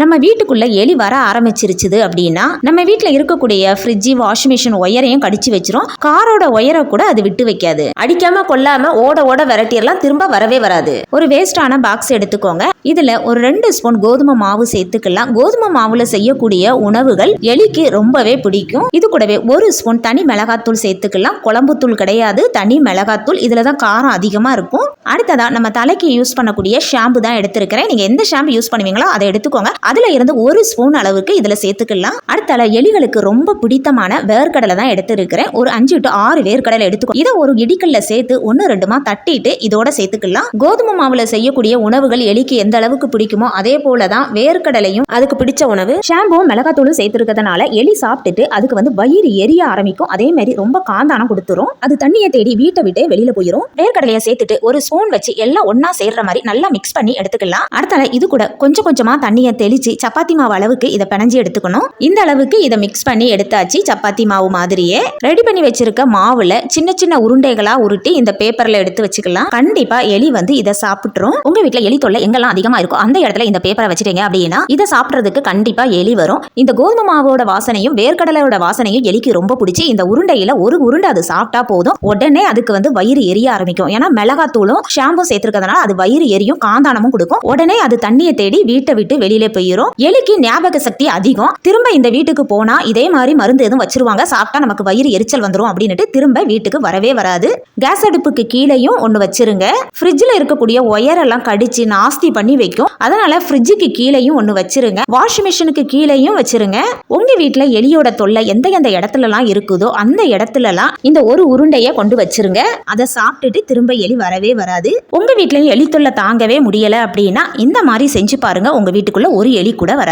நம்ம வீட்டுக்குள்ள எலி வர ஆரம்பிச்சிருச்சுது அப்படின்னா நம்ம வீட்டில் இருக்கக்கூடிய ஃப்ரிட்ஜ் வாஷிங் மிஷின் ஒயரையும் கடிச்சு வச்சிரும். காரோட ஒயரை கூட அது விட்டு வைக்காது. அடிக்காம கொல்லாம ஓட ஓட விரட்டியெல்லாம் திரும்ப வரவே வராது. ஒரு வேஸ்டான பாக்ஸ் எடுத்துக்கோங்க. இதுல ஒரு ரெண்டு ஸ்பூன் கோதுமை மாவு சேர்த்துக்கலாம். கோதுமை மாவுல செய்யக்கூடிய உணவுகள் எலிக்கு ரொம்பவே பிடிக்கும். இது கூடவே ஒரு ஸ்பூன் தனி மிளகாத்தூள் சேர்த்துக்கலாம். குழம்பு தூள் கிடையாது. தனி மிளகாத்தூள். இதில் தான் காரம் அதிகமா இருக்கும். அடுத்ததாக நம்ம தலைக்கு யூஸ் பண்ணக்கூடிய ஷாம்பு தான் எடுத்திருக்கிறேன். நீங்க எந்த ஷாம்பு யூஸ் பண்ணுவீங்களோ அதை எடுத்துக்கோங்க. அதில் இருந்து ஒரு ஸ்பூன் அளவுக்கு இதில் சேர்த்துக்கலாம். அடுத்தால எலிகளுக்கு ரொம்ப பிடித்தமான வேர்க்கடலை தான் எடுத்துருக்கிறேன். ஒரு அஞ்சு டு ஆறு வேர்க்கடலை எடுத்துக்கோ. இதை ஒரு இடிக்கல்ல சேர்த்து ஒன்று ரெண்டுமா தட்டிட்டு இதோட சேர்த்துக்கலாம். கோதுமை மாவுல செய்யக்கூடிய உணவுகள் எலிக்கு எந்த அளவுக்கு பிடிக்குமோ அதே போல தான் வேர்க்கடலையும் அதுக்கு பிடிச்ச உணவு. ஷாம்புவும் மிளகாத்தூளும் சேர்த்துருக்கிறதுனால எலி சாப்பிட்டுட்டு அதுக்கு வந்து வயிறு எரிய ஆரம்பிக்கும். அதே மாதிரி ரொம்ப காந்தானம் கொடுத்துரும். அது தண்ணியை தேடி வீட்டை விட்டு வெளியில போயிடும் வேர்க்கடலையை சேர்த்துட்டு ஒரு ஸ்பூன் வச்சு எல்லாம் ஒன்னா சேர்ற மாதிரி நல்லா மிக்ஸ் பண்ணி எடுத்துக்கலாம். அடுத்தால இது கூட கொஞ்சம் கொஞ்சமா தண்ணியை தெளிச்சு சப்பாத்தி மாவு அளவுக்கு இதை பிணைஞ்சு எடுத்துக்கணும். இந்த அளவுக்கு இதை மிக்ஸ் பண்ணி எடுத்தாச்சு சப்பாத்தி மாவு மாதிரியே. ரெடி பண்ணி வச்சிருக்க மாவுல சின்ன சின்ன உருண்டைகளா உருட்டி இந்த பேப்பர்ல எடுத்து வச்சுக்கலாம். கண்டிப்பா எலி வந்து இதை சாப்பிட்டுரும். உங்க வீட்டில் எலி தொல்லை எங்கெல்லாம் அதிகமா இருக்கும் அந்த இடத்துல இந்த பேப்பரை வச்சிட்டீங்க அப்படின்னா இதை சாப்பிட்றதுக்கு கண்டிப்பா எலி வரும். இந்த கோதுமை மாவோட வாசனையும் வேர்க்கடலையோட வாசனையும் எலிக்கு ரொம்ப பிடிச்சி இந்த உருண்டையில ஒரு உருண்டை அது சாப்பிட்டா போதும். உடனே அதுக்கு வந்து வயிறு எரிய ஆரம்பிக்கும். ஏன்னா மிளகாத்தூளும் ஷாம்பும் சேர்த்துருக்கிறதுனால அது வயிறு எரியும் காந்தானமும் கொடுக்கும். உடனே அது தண்ணியை தேடி வீட்டை விட்டு வெளியிலே போய் போயிடும் எலிக்கு ஞாபக சக்தி அதிகம். திரும்ப இந்த வீட்டுக்கு போனா இதே மாதிரி மருந்து எதுவும் வச்சிருவாங்க. சாப்பிட்டா நமக்கு வயிறு எரிச்சல் வந்துடும் அப்படின்னுட்டு திரும்ப வீட்டுக்கு வரவே வராது. கேஸ் அடுப்புக்கு கீழேயும் ஒன்று வச்சிருங்க. ஃப்ரிட்ஜில் இருக்கக்கூடிய ஒயர் எல்லாம் கடிச்சு நாஸ்தி பண்ணி வைக்கும். அதனால ஃப்ரிட்ஜுக்கு கீழேயும் ஒன்று வச்சிருங்க. வாஷிங் மிஷினுக்கு கீழேயும் வச்சிருங்க. உங்க வீட்டில் எலியோட தொல்லை எந்த எந்த இடத்துலலாம் இருக்குதோ அந்த இடத்துலலாம் இந்த ஒரு உருண்டையை கொண்டு வச்சிருங்க. அதை சாப்பிட்டுட்டு திரும்ப எலி வரவே வராது. உங்க வீட்லயும் எலி தொல்லை தாங்கவே முடியல அப்படின்னா இந்த மாதிரி செஞ்சு பாருங்க. உங்க வீட்டுக்குள்ள ஒரு எலி கூட வர